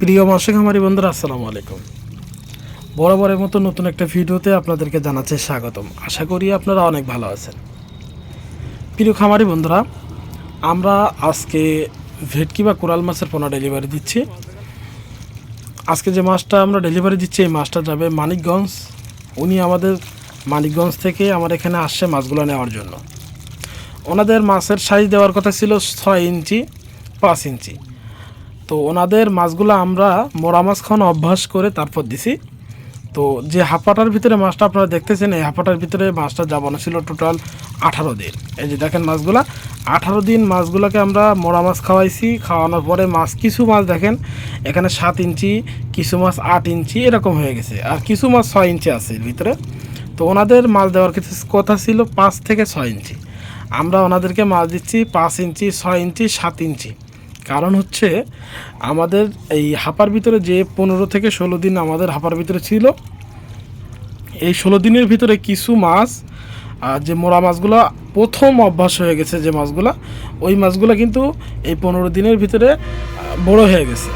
প্রিয় মাসিক খামারি বন্ধুরা, আসসালামু আলাইকুম। বরাবরের মতো নতুন একটা ভিডিওতে আপনাদেরকে জানাচ্ছি স্বাগতম। আশা করি আপনারা অনেক ভালো আছেন। প্রিয় খামারি বন্ধুরা, আমরা আজকে ভেটকি বা কোরাল মাছের পোনা ডেলিভারি দিচ্ছি। আজকে যে মাছটা আমরা ডেলিভারি দিচ্ছি, এই মাছটা যাবে মানিকগঞ্জ। উনি আমাদের মানিকগঞ্জ থেকে আমার এখানে আসছে মাছগুলো নেওয়ার জন্য। ওনাদের মাছের সাইজ দেওয়ার কথা ছিল ছয় ইঞ্চি। পাঁচ ইঞ্চি। তো ওনাদের মাছগুলো আমরা মোড়া মাছ খাওয়ানো অভ্যাস করে তারপর দিছি। তো যে হাফাটার ভিতরে মাছটা আপনারা দেখতেছেন, এই হাঁপাটার ভিতরে মাছটা যাবানো ছিল টোটাল আঠারো দিন। এই যে দেখেন মাছগুলা, আঠারো দিন মাছগুলোকে আমরা মোড়া মাছ খাওয়াইছি। খাওয়ানোর পরে মাছ, কিছু মাছ দেখেন, এখানে সাত ইঞ্চি, কিছু মাছ আট ইঞ্চি, এরকম হয়ে গেছে। আর কিছু মাছ ছয় ইঞ্চি আছে ভিতরে। তো ওনাদের মাছ দেওয়ার কিছু কথা ছিল পাঁচ থেকে ছয় ইঞ্চি। আমরা ওনাদেরকে মাছ দিচ্ছি পাঁচ ইঞ্চি, ছয় ইঞ্চি, সাত ইঞ্চি। কারণ হচ্ছে আমাদের এই হাঁপার ভিতরে যে পনেরো থেকে ষোলো দিন আমাদের হাঁপার ভিতরে ছিল, এই ষোলো দিনের ভিতরে কিছু মাছ আর যে মোড়া মাছগুলো প্রথম অভ্যাস হয়ে গেছে যে মাছগুলো, ওই মাছগুলো কিন্তু এই পনেরো দিনের ভিতরে বড় হয়ে গেছে।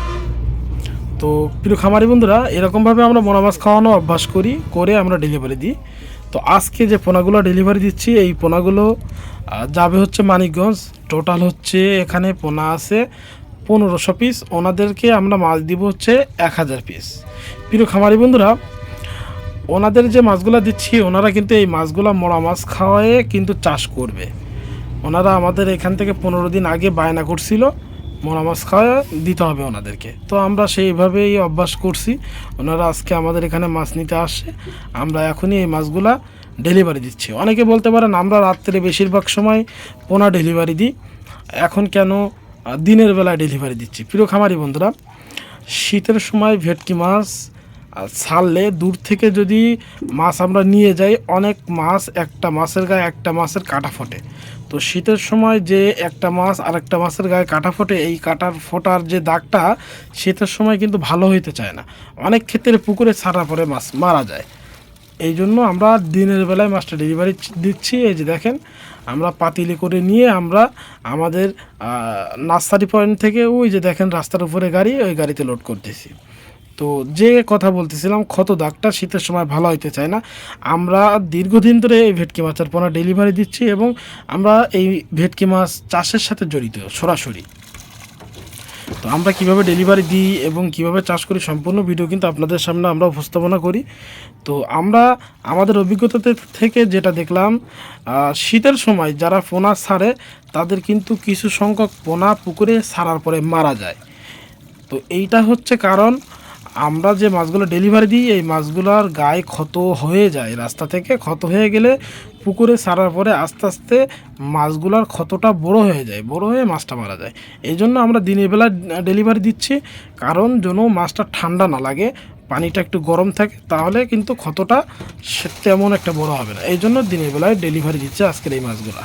তো প্রিয় খামারি বন্ধুরা, এরকমভাবে আমরা মোনা মাছ খাওয়ানো অভ্যাস করি, করে আমরা ডেলিভারি দিই। তো আজকে যে পোনাগুলো ডেলিভারি দিচ্ছি, এই পোনাগুলো যাবে হচ্ছে মানিকগঞ্জ। টোটাল হচ্ছে এখানে পোনা আছে পনেরোশো পিস ওনাদেরকে আমরা মাছ দিব হচ্ছে এক হাজার পিস প্রিয় খামারি বন্ধুরা, ওনাদের যে মাছগুলো দিচ্ছি, ওনারা কিন্তু এই মাছগুলো মোড়া মাছ খাওয়ায়ে কিন্তু চাষ করবে। ওনারা আমাদের এখান থেকে পনেরো দিন আগে বায়না করছিল মোড়া মাছ খাওয়া দিতে হবে ওনাদেরকে। তো আমরা সেইভাবেই অভ্যাস করছি। ওনারা আজকে আমাদের এখানে মাছ নিতে আসে আমরা এখনই এই মাছগুলা ডেলিভারি দিচ্ছে। অনেকে বলতে পারেন, আমরা রাত্রে বেশিরভাগ সময় পোনা ডেলিভারি দিই। এখন কেন দিনের বেলায় ডেলিভারি দিচ্ছি। প্রিয় খামারি বন্ধুরা, শীতের সময় ভেটকি মাছ ছাড়লে দূর থেকে যদি মাছ আমরা নিয়ে যাই, অনেক মাছ, একটা মাছের গায়ে একটা মাছের কাটা ফোটে। তো শীতের সময় যে একটা মাছ আর একটা মাছের গায়ে কাটা ফোটে, এই কাটার ফোটার যে দাগটা, শীতের সময় কিন্তু ভালো হইতে চায় না। অনেক ক্ষেত্রে পুকুরে ছাড়া পরে মাছ মারা যায়। এই জন্য আমরা দিনের বেলায় মাছটা ডেলিভারি দিচ্ছি। এই যে দেখেন, আমরা পাতিলে করে নিয়ে আমরা আমাদের নার্সারি পয়েন্ট থেকে ওই যে দেখেন রাস্তার উপরে গাড়ি, ওই গাড়িতে লোড করতেছি। তো যে কথা বলতেছিলাম, ক্ষত দাগটা শীতের সময় ভালো হইতে চায় না। আমরা দীর্ঘদিন ধরে এই ভেটকি মাছের পোনা ডেলিভারি দিচ্ছি এবং আমরা এই ভেটকি মাছ চাষের সাথে জড়িত সরাসরি। তো আমরা কীভাবে ডেলিভারি দিই এবং কীভাবে চাষ করি সম্পূর্ণ ভিডিও কিন্তু আপনাদের সামনে আমরা উপস্থাপনা করি। তো আমরা আমাদের অভিজ্ঞতাতে থেকে যেটা দেখলাম শীতের সময় যারা পোনা ছাড়ে তাদের কিন্তু কিছু সংখ্যক পোনা পুকুরে ছাড়ার পরে মারা যায়। তো এইটা হচ্ছে কারণ আমরা যে মাছগুলো ডেলিভারি দিই, এই মাছগুলোর গায়ে ক্ষত হয়ে যায়। রাস্তা থেকে ক্ষত হয়ে গেলে পুকুরে ছাড়ার পরে আস্তে আস্তে মাছগুলোর ক্ষতটা বড় হয়ে যায়, বড় হয়ে মাছটা মারা যায়। এই জন্য আমরা দিনের বেলা ডেলিভারি দিচ্ছি, কারণ যেন মাছটা ঠান্ডা না লাগে, পানিটা একটু গরম থাকে, তাহলে কিন্তু ক্ষতটা তেমন একটা বড় হবে না। এই জন্য দিনের বেলায় ডেলিভারি দিচ্ছে আজকের এই মাছগুলো।